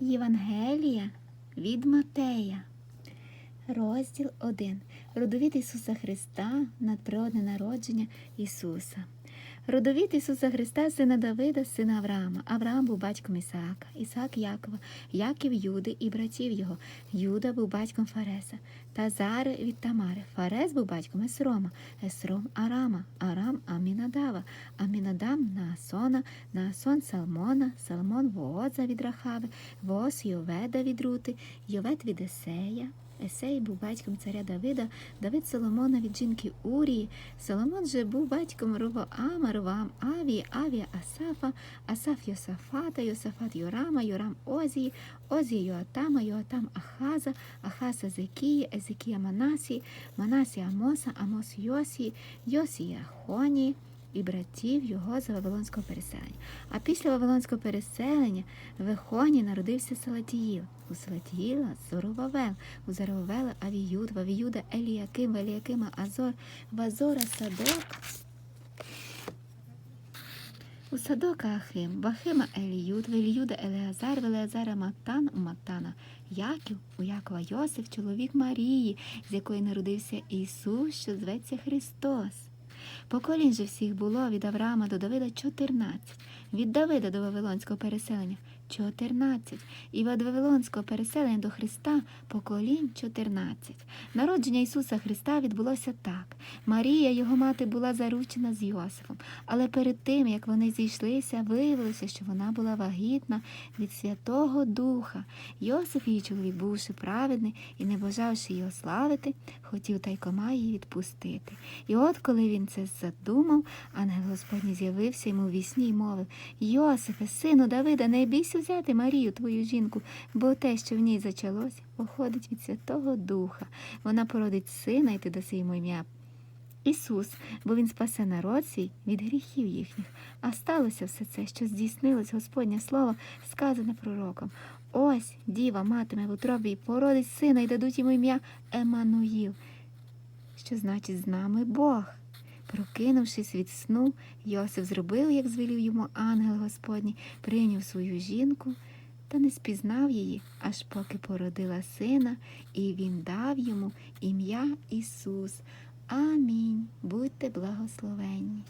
Євангелія від Матея. Розділ 1. Родовід Ісуса Христа, надприродне народження Ісуса. Родовід Ісуса Христа, сина Давида, сина Авраама. Авраам був батьком Ісаака, Ісаак Якова, Яків Юди і братів його. Юда був батьком Фареса, Тазари від Тамари. Фарес був батьком Есрома, Есром Арама, Арам Амінадава, Амінадам Наасона, Наасон Салмона, Салмон Вооза від Рахави, Вооз Йоведа від Рути, Йовед від Есея, Есей був батьком царя Давида, Давид Соломона від жінки Урії. Соломон же був батьком Ровоама, Ровоам Авії, Авія Асафа, Асаф Йосафата, Йосафат Йорама, Йорам Озії, Озія Йоатама, Йоатам Ахаза, Ахаз Езекії, Езекія Манасії, Манасія Амоса, Амос Йосії, Йосія Хонії і братів його з Вавилонського переселення. А після Вавилонського переселення в Ехоні народився Салатіїл. У Салатіїла Зоровавел, у Зоровавела Авіюд, в Авіюда Еліяким, в Еліякима Азор, в Азора Садок, у Садока Ахим, в Ахима Еліюд, в Еліюда Елеазар, в Елеазара Матан, у Матана Яків, у Якова Йосиф, чоловік Марії, з якої народився Ісус, що зветься Христос. Поколінь же всіх було від Авраама до Давида 14, від Давида до Вавилонського переселення 14, і від Вавилонського переселення до Христа поколінь 14. Народження Ісуса Христа відбулося так. Марія, його мати, була заручена з Йосифом, але перед тим, як вони зійшлися, виявилося, що вона була вагітна від Святого Духа. Йосиф, її чоловік, бувши праведний і не бажавши її ославити, хотів тайкома її відпустити. І от коли він це задумав, ангел Господній з'явився йому в вісні й мовив Йосифе, сину Давида, не бійся взяти Марію, твою жінку, бо те, що в ній зачалось, походить від Святого Духа. Вона породить сина, і ти даси йому ім'я Ісус, бо Він спасе народ свій від гріхів їхніх. А сталося все це, що здійснилось Господнє Слово, сказане пророком. Ось діва матиме в утробі і породить сина, і дадуть йому ім'я Емануїл, що значить з нами Бог. Прокинувшись від сну, Йосиф зробив, як звелів йому ангел Господній, прийняв свою жінку та не спізнав її, аж поки породила сина, і він дав йому ім'я Ісус. Амінь. Будьте благословенні.